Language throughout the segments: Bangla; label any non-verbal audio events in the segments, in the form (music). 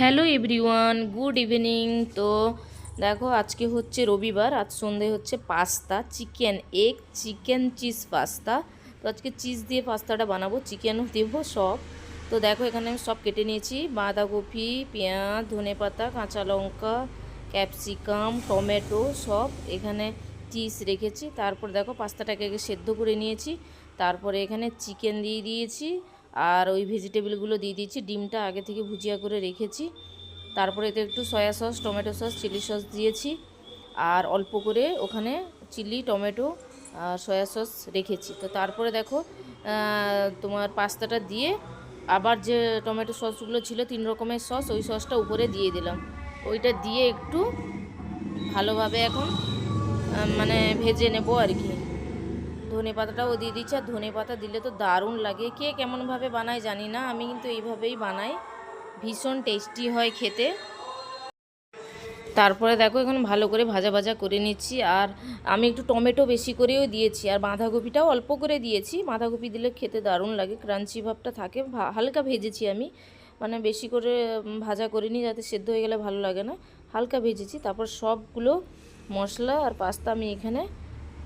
Hello everyone, good evening. তো দেখো, আজকে হচ্ছে রবিবার, আজ সন্ধে হচ্ছে pasta, chicken egg, chicken cheese pasta. তো আজকে চিজ দিয়ে পাস্তাটা বানাবো, চিকেনও দেবো সব। তো দেখো, এখানে আমি সব কেটে নিয়েছি। বাঁধাকপি, পেঁয়াজ, ধনে পাতা, কাঁচা লঙ্কা, ক্যাপসিকাম, টমেটো সব এখানে চিজ রেখেছি। তারপর দেখো, পাস্তাটাকে সেদ্ধ করে নিয়েছি। তারপরে এখানে চিকেন দিয়ে দিয়েছি। আর ওই ভেজিটেবলগুলো দিয়ে দিয়েছি। ডিমটা আগে থেকে ভুজিয়া করে রেখেছি। তারপরে এতে একটু soya sauce, tomato sauce, chilli sauce দিয়েছি। আর অল্প করে ওখানে চিলি, টমেটো আর সয়া সস রেখেছি। তো তারপরে দেখো তোমার পাস্তাটা দিয়ে আবার যে টমেটো সসগুলো ছিল, তিন রকমের সস, ওই সসটা উপরে দিয়ে দিলাম। ওইটা দিয়ে একটু ভালোভাবে এখন মানে ভেজে নেব আর কি। ধনে পাতাটাও দিয়ে দিচ্ছি, আর ধনে পাতা দিলে তো দারুণ লাগে। কে কেমনভাবে বানায় জানি না, আমি কিন্তু এইভাবেই বানাই। ভীষণ টেস্টি হয় খেতে। তারপরে দেখো, এখন ভালো করে ভাজা ভাজা করে নিচ্ছি, আর আমি একটু টমেটো বেশি করেও দিয়েছি, আর বাঁধাকপিটাও অল্প করে দিয়েছি। বাঁধাকপি দিলে খেতে দারুণ লাগে, ক্রাঞ্চি ভাবটা থাকে। হালকা ভেজেছি আমি মানে বেশি করে ভাজা করিনি যাতে সেদ্ধ হয়ে গেলে ভালো লাগে না। হালকা ভেজেছি, তারপর সবগুলো মশলা আর পাস্তা আমি এখানে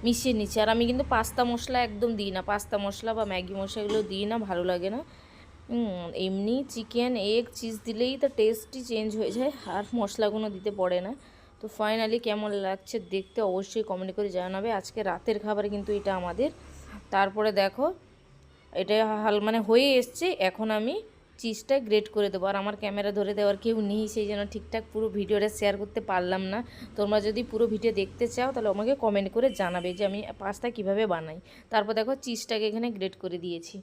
মিশিয়ে নিচ্ছি। আর আমি কিন্তু পাস্তা মশলা একদম দিই না। পাস্তা মশলা বা ম্যাগি মশলাগুলো দিই না, ভালো লাগে না। এমনি চিকেন, এগ, চিজ দিলেই তো টেস্টই চেঞ্জ হয়ে যায়, আর মশলাগুলো দিতে পড়ে না। তো ফাইনালি কেমন লাগছে দেখতে অবশ্যই কমেন্ট করে জানাবে। আজকে রাতের খাবার কিন্তু এটা আমাদের। তারপরে দেখো এটা হাল মানে হয়ে এসছে। এখন আমি চিজটা গ্রেট করে দেবো। আর আমার ক্যামেরা ধরে দেওয়ার কেউ নেই, সেই জন্য ঠিকঠাক পুরো ভিডিওটা শেয়ার করতে পারলাম না। তোমরা যদি পুরো ভিডিও দেখতে চাও, তাহলে আমাকে কমেন্ট করে জানাবে যে আমি পাস্তা কীভাবে বানাই। তারপর দেখো চিজটাকে এখানে গ্রেট করে দিয়েছি।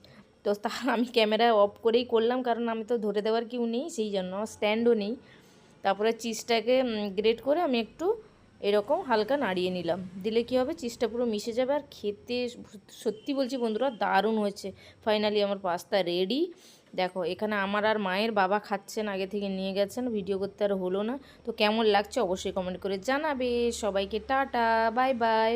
তো তা (laughs) আমি ক্যামেরা অফ করেই করলাম, কারণ আমি তো ধরে দেওয়ার কেউ নেই, সেই জন্য স্ট্যান্ডও নেই। তারপরে চিজটাকে গ্রেট করে আমি একটু এরকম হালকা নাড়িয়ে নিলাম। দিলে কি হবে চিজটা পুরো মিশে যাবে। আর খেতে সত্যি বলছি বন্ধুরা, দারুণ হয়েছে। ফাইনালি আমার পাস্তা রেডি দেখো, এখানে আমার আর মায়ের বাবা খাচ্ছেন, আগে থেকে নিয়ে গেছেন, ভিডিও করতে আর হলো না। তো কেমন লাগছে অবশ্যই কমেন্ট করে জানাবে। সবাইকে টাটা, বাই বাই।